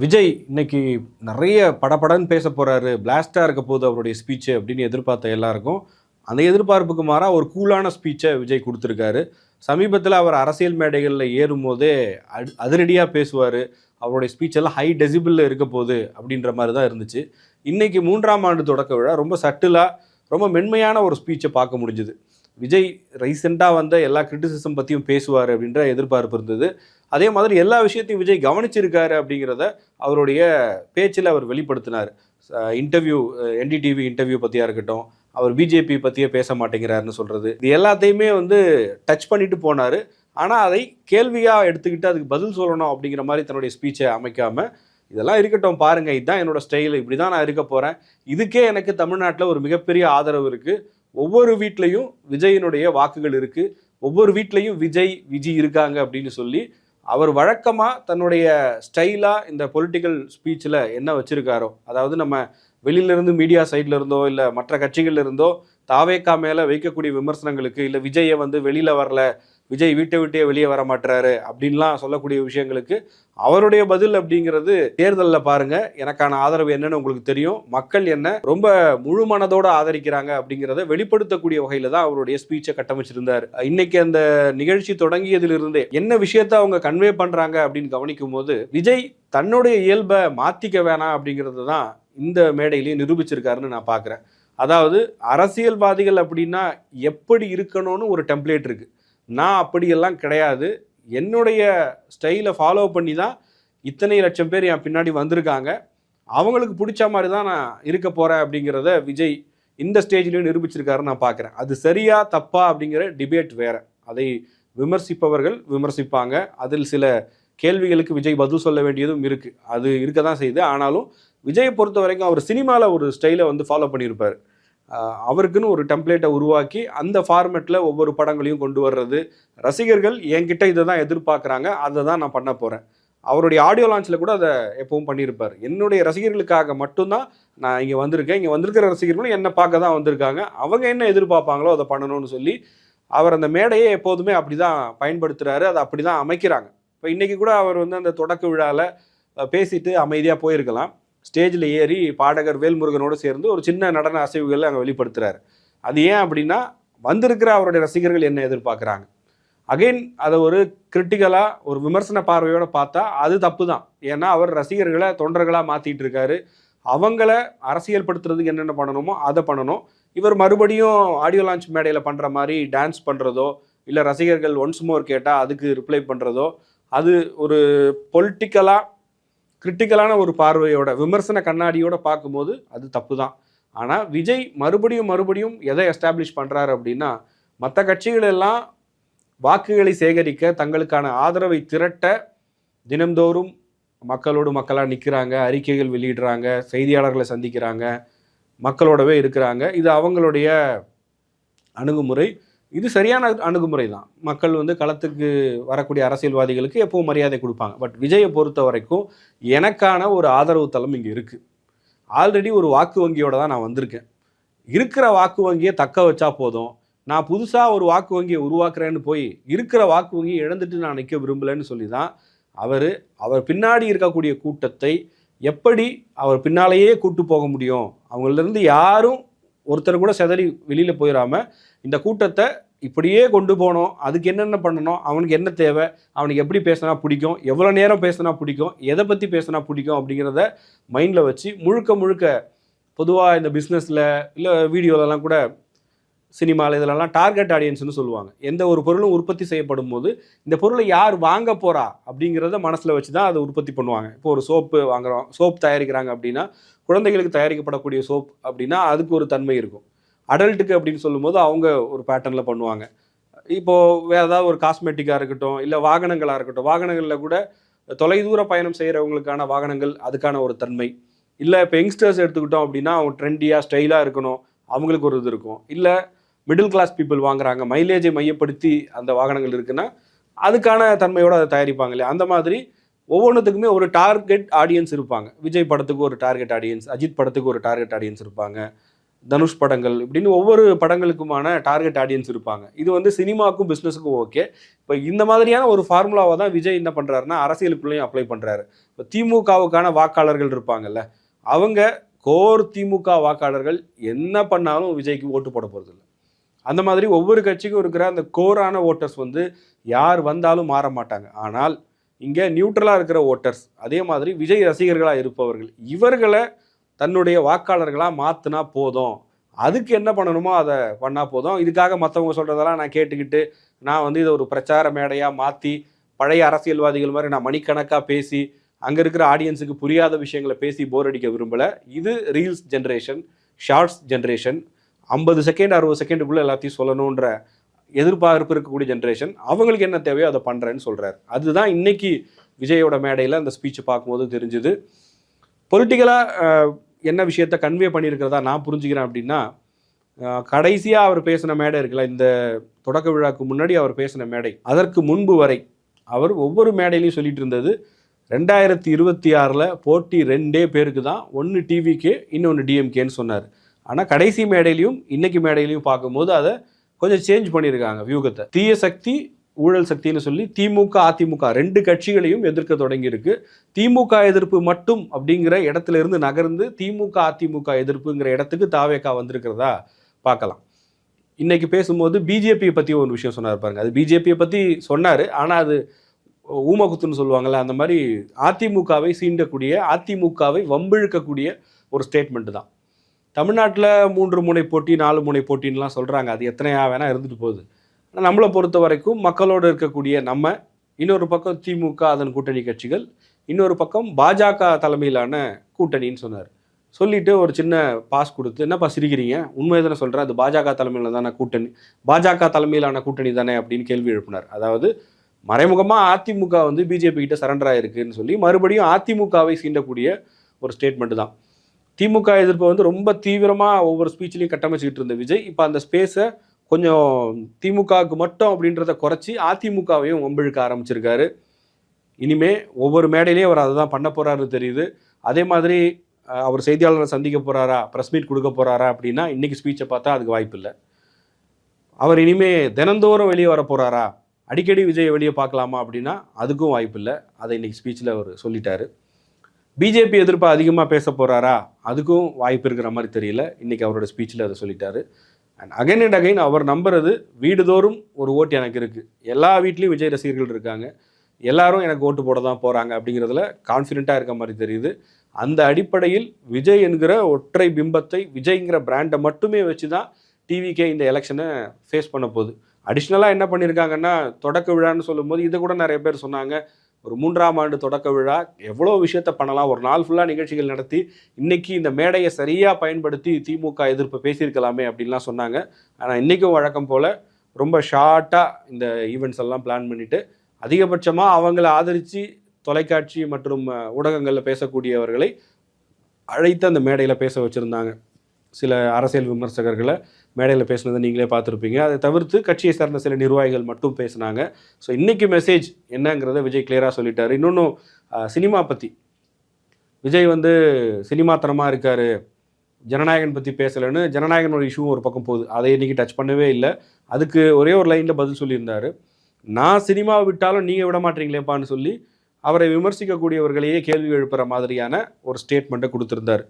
விஜய் இன்னைக்கு நிறைய படபடன்னு பேச போறாரு பிளாஸ்டா இருக்க போது அவருடைய ஸ்பீச்சு அப்படின்னு எதிர்பார்த்த எல்லாருக்கும். அந்த எதிர்பார்ப்புக்கு மாறா ஒரு கூலான ஸ்பீச்சை விஜய் கொடுத்துருக்காரு. சமீபத்தில் அவர் அரசியல் மேடைகளில் ஏறும்போதே அடு அதிரடியாக பேசுவார். அவருடைய ஸ்பீச்செல்லாம் ஹை டெசிபிளில் இருக்க போகுது அப்படின்ற மாதிரி தான் இருந்துச்சு. இன்றைக்கி மூன்றாம் ஆண்டு தொடக்க விழா ரொம்ப சட்டிலாக ரொம்ப மென்மையான ஒரு ஸ்பீச்சை பார்க்க முடிஞ்சுது. விஜய் ரீசெண்டாக வந்த எல்லா கிரிட்டிசிசம் பற்றியும் பேசுவார் அப்படின்ற எதிர்பார்ப்பு இருந்தது. அதே மாதிரி எல்லா விஷயத்தையும் விஜய் கவனிச்சிருக்காரு அப்படிங்கிறத அவருடைய பேச்சில் அவர் வெளிப்படுத்தினார். இன்டர்வியூ என்டிடிவி இன்டர்வியூ பற்றியா இருக்கட்டும் அவர் பிஜேபி பற்றியே பேச மாட்டேங்கிறாருன்னு சொல்கிறது இது எல்லாத்தையுமே வந்து டச் பண்ணிட்டு போனார். ஆனால் அதை கேள்வியாக எடுத்துக்கிட்டு அதுக்கு பதில் சொல்லணும் அப்படிங்கிற மாதிரி தன்னுடைய ஸ்பீச்சை அமைக்காமல் இதெல்லாம் இருக்கட்டும் பாருங்கள் இதுதான் என்னோடய ஸ்டைல் இப்படி தான் நான் இருக்க போகிறேன் இதுக்கே எனக்கு தமிழ்நாட்டில் ஒரு மிகப்பெரிய ஆதரவு இருக்குது ஒவ்வொரு வீட்லேயும் விஜயினுடைய வாக்குகள் இருக்குது ஒவ்வொரு வீட்லேயும் விஜய் விஜி இருக்காங்க அப்படின்னு சொல்லி அவர் வழக்கமாக தன்னுடைய ஸ்டைலாக இந்த பொலிட்டிக்கல் ஸ்பீச்சில் என்ன வச்சுருக்காரோ அதாவது நம்ம வெளியிலிருந்து மீடியா சைடில் இருந்தோ இல்லை மற்ற கட்சிகளில் இருந்தோ தாவேக்கா மேலே வைக்கக்கூடிய விமர்சனங்களுக்கு இல்லை விஜயை வந்து வெளியில் வரல விஜய் வீட்டை விட்டே வெளியே வர மாட்டுறாரு அப்படின்லாம் சொல்லக்கூடிய விஷயங்களுக்கு அவருடைய பதில் அப்படிங்கிறது தேர்தலில் பாருங்க எனக்கான ஆதரவு என்னன்னு உங்களுக்கு தெரியும். மக்கள் என்ன ரொம்ப முழு மனதோடு ஆதரிக்கிறாங்க அப்படிங்கிறத வெளிப்படுத்தக்கூடிய வகையில் தான் அவருடைய ஸ்பீச்சை கட்டமைச்சிருந்தார். இன்னைக்கு அந்த நிகழ்ச்சி தொடங்கியதிலிருந்தே என்ன விஷயத்த அவங்க கன்வே பண்ணுறாங்க அப்படின்னு கவனிக்கும் போது விஜய் தன்னுடைய இயல்பை மாத்திக்க வேணாம் அப்படிங்கிறது தான் இந்த மேடையிலேயே நிரூபிச்சிருக்காருன்னு நான் பார்க்குறேன். அதாவது அரசியல்வாதிகள் அப்படின்னா எப்படி இருக்கணும்னு ஒரு டெம்ப்ளேட் இருக்குது நான் அப்படியெல்லாம் கிடையாது. என்னுடைய ஸ்டைலை ஃபாலோ பண்ணி தான் இத்தனை லட்சம் பேர் என் பின்னாடி வந்திருக்காங்க. அவங்களுக்கு பிடிச்ச மாதிரி தான் நான் இருக்க போகிறேன் அப்படிங்கிறத விஜய் இந்த ஸ்டேஜ்லேயும் நிரூபிச்சிருக்காருன்னு நான் பார்க்குறேன் அது சரியா தப்பா அப்படிங்கிற டிபேட் வேறு. அதை விமர்சிப்பவர்கள் விமர்சிப்பாங்க. அதில் சில கேள்விகளுக்கு விஜய் பதில் சொல்ல வேண்டியதும் இருக்குது அது இருக்க தான் செய்யுது. ஆனாலும் விஜயை பொறுத்த வரைக்கும் அவர் சினிமாவில் ஒரு ஸ்டைலை வந்து ஃபாலோ பண்ணியிருப்பார். அவருக்குன்னு ஒரு டெம்ப்ளேட்டை உருவாக்கி அந்த ஃபார்மேட்டில் ஒவ்வொரு படங்களையும் கொண்டு வர்றது. ரசிகர்கள் என்கிட்ட இதை தான் எதிர்பார்க்குறாங்க. அதை தான் நான் பண்ண போகிறேன் அவருடைய ஆடியோ லான்ச்சில் கூட அதை எப்பவும் பண்ணியிருப்பார். என்னுடைய ரசிகர்களுக்காக மட்டும்தான் நான் இங்கே வந்திருக்கேன். இங்கே வந்திருக்கிற ரசிகர்களும் என்னை பார்க்க தான் வந்திருக்காங்க. அவங்க என்ன எதிர்பார்ப்பாங்களோ அதை பண்ணணும்னு சொல்லி அவர் அந்த மேடையை எப்போதுமே அப்படி தான் பயன்படுத்துகிறாரு அதை அப்படி தான் அமைக்கிறாங்க. இப்போ இன்றைக்கி கூட அவர் வந்து அந்த தொடக்க விழாவில் பேசிட்டு அமைதியாக போயிருக்கலாம். ஸ்டேஜில் ஏறி பாடகர் வேல்முருகனோடு சேர்ந்து ஒரு சின்ன நடன அசைவுகளை அங்கே வெளிப்படுத்துகிறார் அது ஏன் அப்படின்னா வந்திருக்கிற அவருடைய ரசிகர்கள் என்ன எதிர்பார்க்குறாங்க? அகைன் அதை ஒரு கிரிட்டிக்கலாக ஒரு விமர்சன பார்வையோடு பார்த்தா அது தப்பு தான் ஏன்னா அவர் ரசிகர்களை தொண்டர்களாக மாற்றிட்டு இருக்காரு. அவங்கள அரசியல் படுத்துறதுக்கு என்னென்ன பண்ணணுமோ அதை பண்ணணும். இவர் மறுபடியும் ஆடியோ லான்ச் மேடையில் பண்ணுற மாதிரி டான்ஸ் பண்ணுறதோ இல்லை ரசிகர்கள் ஒன்ஸ் மோர் கேட்டால் அதுக்கு ரிப்ளை பண்ணுறதோ அது ஒரு பொலிட்டிக்கலாக கிரிட்டிக்கலான ஒரு பார்வையோட விமர்சன கண்ணாடியோட பார்க்கும்போது அது தப்பு தான் ஆனால் விஜய் மறுபடியும் மறுபடியும் எதை எஸ்டாப்ளிஷ் பண்ணுறாரு அப்படின்னா மற்ற கட்சிகள் எல்லாம் வாக்குகளை சேகரிக்க தங்களுக்கான ஆதரவை திரட்ட தினம்தோறும் மக்களோடு மக்களாக நிற்கிறாங்க அறிக்கைகள் வெளியிடுறாங்க செய்தியாளர்களை சந்திக்கிறாங்க மக்களோடவே இருக்கிறாங்க. இது அவங்களுடைய அணுகுமுறை. இது சரியான அணுகுமுறை தான் மக்கள் வந்து களத்துக்கு வரக்கூடிய அரசியல்வாதிகளுக்கு எப்பவும் மரியாதை கொடுப்பாங்க. பட் விஜயை பொறுத்த வரைக்கும் எனக்கான ஒரு ஆதரவு தளம் இங்கே இருக்குது ஆல்ரெடி ஒரு வாக்கு வங்கியோட தான் நான் வந்திருக்கேன். இருக்கிற வாக்கு வங்கியை தக்க வச்சா போதும். நான் புதுசாக ஒரு வாக்கு வங்கியை உருவாக்குறேன்னு போய் இருக்கிற வாக்கு வங்கியை இழந்துட்டு நான் நிற்க விரும்பலைன்னு சொல்லி தான் அவர் அவர் பின்னாடி இருக்கக்கூடிய கூட்டத்தை எப்படி அவர் பின்னாலேயே கூட்டு போக முடியும்? அவங்களிருந்து யாரும் ஒருத்தர் கூட செதறி வெளியில் போயிடாமல் இந்த கூட்டத்தை இப்படியே கொண்டு போகணும் அதுக்கு என்னென்ன பண்ணணும் அவனுக்கு என்ன தேவை அவனுக்கு எப்படி பேசினா பிடிக்கும் எவ்வளோ நேரம் பேசினா பிடிக்கும் எதை பற்றி பேசினா பிடிக்கும் அப்படிங்கிறத மைண்டில் வச்சு முழுக்க முழுக்க பொதுவாக இந்த பிஸ்னஸில் இல்லை வீடியோலலாம் கூட சினிமாவில் இதிலெல்லாம் டார்கெட் ஆடியன்ஸ்னு சொல்லுவாங்க. எந்த ஒரு பொருளும் உற்பத்தி செய்யப்படும் போது இந்த பொருளை யார் வாங்க போகிறா அப்படிங்கிறத மனசில் வச்சு தான் அதை உற்பத்தி பண்ணுவாங்க. இப்போ ஒரு சோப்பு வாங்குறோம் சோப் தயாரிக்கிறாங்க அப்படின்னா குழந்தைகளுக்கு தயாரிக்கப்படக்கூடிய சோப் அப்படின்னா அதுக்கு ஒரு தன்மை இருக்கும். அடல்ட்டுக்கு அப்படின்னு சொல்லும்போது அவங்க ஒரு பேட்டர்னில் பண்ணுவாங்க. இப்போது வேறு ஏதாவது ஒரு காஸ்மெட்டிக்காக இருக்கட்டும் இல்லை வாகனங்களாக இருக்கட்டும் வாகனங்களில் கூட தொலைதூர பயணம் செய்கிறவங்களுக்கான வாகனங்கள் அதுக்கான ஒரு தன்மை. இல்லை இப்போ யங்ஸ்டர்ஸ் எடுத்துக்கிட்டோம் அப்படின்னா அவங்க ட்ரெண்டியாக ஸ்டைலாக இருக்கணும் அவங்களுக்கு ஒரு இது இருக்கும். இல்லை மிடில் கிளாஸ் பீப்புள் வாங்குறாங்க மைலேஜை மையப்படுத்தி அந்த வாகனங்கள் இருக்குன்னா அதுக்கான தன்மையோடு அதை தயாரிப்பாங்க இல்லையா? அந்த மாதிரி ஒவ்வொன்றுத்துக்குமே ஒரு டார்கெட் ஆடியன்ஸ் இருப்பாங்க. விஜய் படத்துக்கு ஒரு டார்கெட் ஆடியன்ஸ் அஜித் படத்துக்கு ஒரு டார்கெட் ஆடியன்ஸ் இருப்பாங்க. தனுஷ் படங்கள் இப்படின்னு ஒவ்வொரு படங்களுக்குமான டார்கெட் ஆடியன்ஸ் இருப்பாங்க. இது வந்து சினிமாவுக்கும் பிஸ்னஸுக்கும் ஓகே இப்போ இந்த மாதிரியான ஒரு ஃபார்முலாவை தான் விஜய் என்ன பண்ணுறாருன்னா அரசியலுக்குள்ளேயும் அப்ளை பண்ணுறாரு இப்போ திமுகவுக்கான வாக்காளர்கள் இருப்பாங்கல்ல அவங்க கோர் திமுக வாக்காளர்கள் என்ன பண்ணாலும் விஜய்க்கு ஓட்டு போட போகிறதில்ல அந்த மாதிரி ஒவ்வொரு கட்சிக்கும் இருக்கிற அந்த கோரான ஓட்டர்ஸ் வந்து யார் வந்தாலும் மாற மாட்டாங்க. ஆனால் இங்கே நியூட்ரலாக இருக்கிற ஓட்டர்ஸ் அதே மாதிரி விஜய் ரசிகர்களாக இருப்பவர்கள் இவர்களை தன்னுடைய வாக்காளர்களாக மாற்றினா போதும். அதுக்கு என்ன பண்ணணுமோ அதை பண்ணால் போதும். இதுக்காக மற்றவங்க சொல்கிறதெல்லாம் நான் கேட்டுக்கிட்டு நான் வந்து இதை ஒரு பிரச்சார மேடையாக மாற்றி பழைய அரசியல்வாதிகள் மாதிரி நான் மணிக்கணக்காக பேசி அங்கே இருக்கிற ஆடியன்ஸுக்கு புரியாத விஷயங்களை பேசி போர் அடிக்க விரும்பலை. இது ரீல்ஸ் ஜென்ரேஷன் ஷார்ட்ஸ் ஜென்ரேஷன் ஐம்பது செகண்ட் அறுபது செகண்டுக்குள்ளே எல்லாத்தையும் சொல்லணுன்ற எதிர்பார்ப்பு இருக்கக்கூடிய ஜென்ரேஷன் அவங்களுக்கு என்ன தேவையோ அதை பண்ணுறேன்னு சொல்கிறார் அதுதான் இன்னைக்கு விஜயோட மேடையில் அந்த ஸ்பீச்சை பார்க்கும்போது தெரிஞ்சுது. பொலிட்டிக்கலாக என்ன விஷயத்த கன்வே பண்ணியிருக்கிறதா நான் புரிஞ்சுக்கிறேன் அப்படின்னா கடைசியாக அவர் பேசின மேடை இருக்குல்ல இந்த தொடக்க விழாக்கு முன்னாடி அவர் பேசின மேடை அதற்கு முன்பு வரை அவர் ஒவ்வொரு மேடையிலையும் சொல்லிட்டு இருந்தது ரெண்டாயிரத்தி இருபத்தி ஆறில் போட்டி ரெண்டே பேருக்கு தான் ஒன்று டிவிக்கு இன்னொன்று டிஎம்கேன்னு சொன்னார். ஆனால் கடைசி மேடையிலையும் இன்னைக்கு மேடையிலையும் பார்க்கும்போது அதை கொஞ்சம் சேஞ்ச் பண்ணியிருக்காங்க வியூகத்தை. தீய சக்தி ஊழல் சக்தின்னு சொல்லி திமுக அதிமுக ரெண்டு கட்சிகளையும் எதிர்க்க தொடங்கியிருக்கு. திமுக எதிர்ப்பு மட்டும் அப்படிங்கிற இடத்துல இருந்து நகர்ந்து திமுக அதிமுக எதிர்ப்புங்கிற இடத்துக்கு தாவேக்கா வந்திருக்கிறதா பார்க்கலாம். இன்னைக்கு பேசும்போது பிஜேபியை பற்றி ஒரு விஷயம் சொன்னார் பாருங்க. அது பிஜேபியை பற்றி சொன்னார். ஆனால் அது ஊமகுத்துன்னு சொல்லுவாங்கல்ல அந்த மாதிரி அதிமுகவை சீண்டக்கூடிய அதிமுகவை வம்பிழுக்கக்கூடிய ஒரு ஸ்டேட்மெண்ட் தான். தமிழ்நாட்டில் மூன்று முனை போட்டி நாலு முனை போட்டின்லாம் சொல்கிறாங்க அது எத்தனையா வேணால் இருந்துட்டு போகுது. ஆனால் நம்மளை பொறுத்த வரைக்கும் மக்களோடு இருக்கக்கூடிய நம்ம இன்னொரு பக்கம் திமுக அதன் கூட்டணி கட்சிகள் இன்னொரு பக்கம் பாஜக தலைமையிலான கூட்டணின்னு சொன்னார். சொல்லிட்டு ஒரு சின்ன பாஸ் கொடுத்து என்னப்பா சிரிக்கிறீங்க? உண்மை தானே சொல்கிறேன் அது பாஜக தலைமையில் தானே கூட்டணி பாஜக தலைமையிலான கூட்டணி தானே? அப்படின்னு கேள்வி எழுப்பினார். அதாவது மறைமுகமாக அதிமுக வந்து பிஜேபி கிட்ட சரண்டர் ஆயிருக்குன்னு சொல்லி மறுபடியும் அதிமுகவை சீண்டக்கூடிய ஒரு ஸ்டேட்மெண்ட் தான். திமுக எதிர்ப்பு வந்து ரொம்ப தீவிரமாக ஒவ்வொரு ஸ்பீச்லையும் கட்டமைச்சிக்கிட்டு இருந்த விஜய் இப்போ அந்த ஸ்பேஸை கொஞ்சம் திமுகவுக்கு மட்டும் அப்படின்றத குறைச்சி அதிமுகவையும் ஒம்பிழுக்க ஆரம்பிச்சிருக்காரு. இனிமே ஒவ்வொரு மேடையிலையும் அவர் அதை தான் பண்ண போகிறாருன்னு தெரியுது. அதே மாதிரி அவர் செய்தியாளரை சந்திக்க போகிறாரா ப்ரெஸ் மீட் கொடுக்க போகிறாரா அப்படின்னா இன்றைக்கி ஸ்பீச்சை பார்த்தா அதுக்கு வாய்ப்பு இல்லை. அவர் இனிமே தினந்தோறும் வெளியே வர போகிறாரா அடிக்கடி விஜய் வெளியே பார்க்கலாமா அப்படின்னா அதுக்கும் வாய்ப்பு இல்லை. அதை இன்றைக்கி ஸ்பீச்சில் அவர் சொல்லிட்டாரு. பிஜேபி எதிர்ப்பு அதிகமாக பேச போகிறாரா அதுக்கும் வாய்ப்பு இருக்கிற மாதிரி தெரியல. இன்னைக்கு அவரோட ஸ்பீச்சில் அதை சொல்லிட்டாரு. அண்ட் அகைன் அண்ட் அகைன் அவர் நம்புறது வீடுதோறும் ஒரு ஓட்டு எனக்கு இருக்குது எல்லா வீட்லேயும் விஜய் ரசிகர்கள் இருக்காங்க. எல்லாரும் எனக்கு ஓட்டு போட தான் போகிறாங்க அப்படிங்கிறதுல கான்ஃபிடென்ட்டாக இருக்க மாதிரி தெரியுது. அந்த அடிப்படையில் விஜய் என்கிற ஒற்றை பிம்பத்தை விஜய்ங்கிற பிராண்டை மட்டுமே வச்சு தான் டிவிக்கே இந்த எலெக்ஷனை ஃபேஸ் பண்ண போகுது. அடிஷ்னலாக என்ன பண்ணியிருக்காங்கன்னா தொடக்க விழான்னு சொல்லும்போது இதை கூட நிறைய பேர் சொன்னாங்க. ஒரு மூன்றாம் ஆண்டு தொடக்க விழா எவ்வளோ விஷயத்த பண்ணலாம் ஒரு நாள் ஃபுல்லாக நிகழ்ச்சிகள் நடத்தி இன்னைக்கு இந்த மேடையை சரியாக பயன்படுத்தி திமுக எதிர்ப்பு பேசியிருக்கலாமே அப்படின்லாம் சொன்னாங்க. ஆனால் இன்றைக்கும் வழக்கம் போல் ரொம்ப ஷார்ட்டாக இந்த ஈவெண்ட்ஸ் எல்லாம் பிளான் பண்ணிவிட்டு அதிகபட்சமாக அவங்கள ஆதரித்து தொலைக்காட்சி மற்றும் ஊடகங்களில் பேசக்கூடியவர்களை அழைத்து அந்த மேடையில் பேச வச்சுருந்தாங்க. சில அரசியல் விமர்சகர்களை மேடையில் பேசுனதை நீங்களே பார்த்துருப்பீங்க. அதை தவிர்த்து கட்சியை சார்ந்த சில நிர்வாகிகள் மட்டும் பேசினாங்க. ஸோ இன்றைக்கி மெசேஜ் என்னங்கிறத விஜய் கிளியராக சொல்லிட்டார். இன்னொன்று சினிமா பற்றி விஜய் வந்து சினிமாத்தனமாக இருக்கார். ஜனநாயகன் பற்றி பேசலைன்னு ஜனநாயகனோட இஷ்யூவும் ஒரு பக்கம் போகுது. அதை இன்னைக்கு டச் பண்ணவே இல்லை. அதுக்கு ஒரே ஒரு லைனில் பதில் சொல்லியிருந்தார். நான் சினிமாவை விட்டாலும் நீங்கள் விட மாட்டீங்களேப்பான்னு சொல்லி அவரை விமர்சிக்கக்கூடியவர்களையே கேள்வி எழுப்புற மாதிரியான ஒரு ஸ்டேட்மெண்ட்டை கொடுத்துருந்தார்.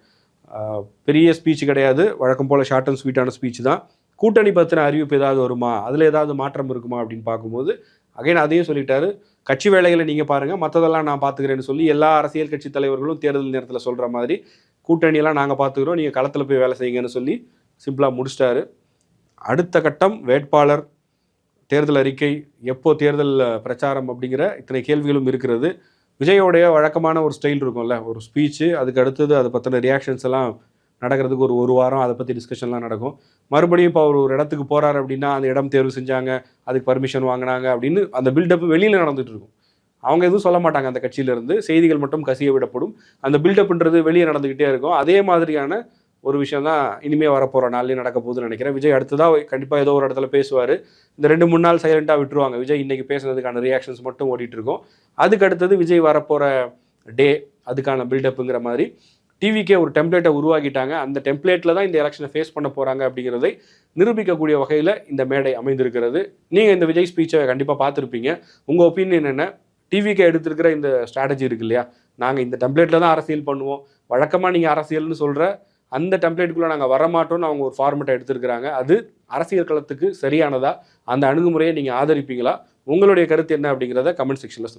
பெரிய ஸ்பீச் கிடையாது. வழக்கம் போல் ஷார்ட் அண்ட் ஸ்வீட்டான ஸ்பீச் தான். கூட்டணி பற்றின அறிவிப்பு ஏதாவது வருமா? அதில் ஏதாவது மாற்றம் இருக்குமா அப்படின்னு பார்க்கும்போது அகைன் அதையும் சொல்லிட்டாரு. கட்சி வேலைகளை நீங்கள் பாருங்கள் மற்றதெல்லாம் நான் பார்த்துக்கிறேன்னு சொல்லி எல்லா அரசியல் கட்சி தலைவர்களும் தேர்தல் நேரத்தில் சொல்கிற மாதிரி கூட்டணியெல்லாம் நாங்கள் பார்த்துக்கிறோம். நீங்கள் களத்தில் போய் வேலை செய்யுங்கன்னு சொல்லி சிம்பிளாக முடிச்சிட்டாரு. அடுத்த கட்டம் வேட்பாளர் தேர்தல் அறிக்கை. எப்போ தேர்தல் பிரச்சாரம் அப்படிங்கிற இத்தனை கேள்விகளும் இருக்கிறது. விஜயோடைய வழக்கமான ஒரு ஸ்டைல் இருக்கும்ல ஒரு ஸ்பீச்சு அதுக்கு அடுத்தது அதை பற்றின ரியாக்ஷன்ஸ் எல்லாம் நடக்கிறதுக்கு ஒரு ஒரு வாரம் அதை பற்றி டிஸ்கஷன்லாம் நடக்கும். மறுபடியும் இப்போ அவர் ஒரு இடத்துக்கு போகிறாரு அப்படின்னா அந்த இடம் தேர்வு செஞ்சாங்க அதுக்கு பர்மிஷன் வாங்கினாங்க அப்படின்னு அந்த பில்டப் வெளியில் நடந்துட்டு இருக்கும். அவங்க எதுவும் சொல்ல மாட்டாங்க அந்த கட்சியிலேருந்து செய்திகள் மட்டும் கசிய விடப்படும். அந்த பில்டப்ன்றது வெளியே நடந்துக்கிட்டே இருக்கும். அதே மாதிரியான ஒரு விஷயம் தான் இனிமேல் வரப்போகிற நாள்லேயே நடக்க போகுதுன்னு நினைக்கிறேன். விஜய் அடுத்ததாக கண்டிப்பாக ஏதோ ஒரு இடத்துல பேசுவார். இந்த ரெண்டு மூணு நாள் சைலண்ட்டாக விட்டுருவாங்க. விஜய் இன்றைக்கி பேசுனதுக்கான ரியாக்ஷன்ஸ் மட்டும் ஓடிட்டு அதுக்கு அடுத்தது விஜய் வரப்போகிற டே அதுக்கான பில்டப்புங்கிற மாதிரி. டிவிக்கே ஒரு டெம்ப்ளேட்டை உருவாக்கிட்டாங்க. அந்த டெம்ப்ளேட்டில் தான் இந்த எலெக்ஷனை ஃபேஸ் பண்ண போகிறாங்க அப்படிங்கிறதை நிரூபிக்கக்கூடிய வகையில் இந்த மேடை அமைந்திருக்கிறது. நீங்கள் இந்த விஜய் ஸ்பீச்சை கண்டிப்பாக பார்த்துருப்பீங்க. உங்கள் ஒப்பீனியன் என்ன? டிவிக்கு எடுத்திருக்கிற இந்த ஸ்ட்ராட்டஜி இருக்கு இல்லையா? நாங்கள் இந்த டெம்ப்ளேட்டில் தான் அரசியல் பண்ணுவோம். வழக்கமாக நீங்கள் அரசியல்னு சொல்கிற அந்த டெம்ப்ளேட்டுக்குள்ளே நாங்கள் வரமாட்டோம்னு அவங்க ஒரு ஃபார்மெட்டை எடுத்திருக்கிறாங்க. அது அரசியல் களத்துக்கு சரியானதா? அந்த அணுகுமுறையை நீங்கள் ஆதரிப்பீங்களா? உங்களுடைய கருத்து என்ன அப்படிங்கிறத கமெண்ட் செக்ஷனில்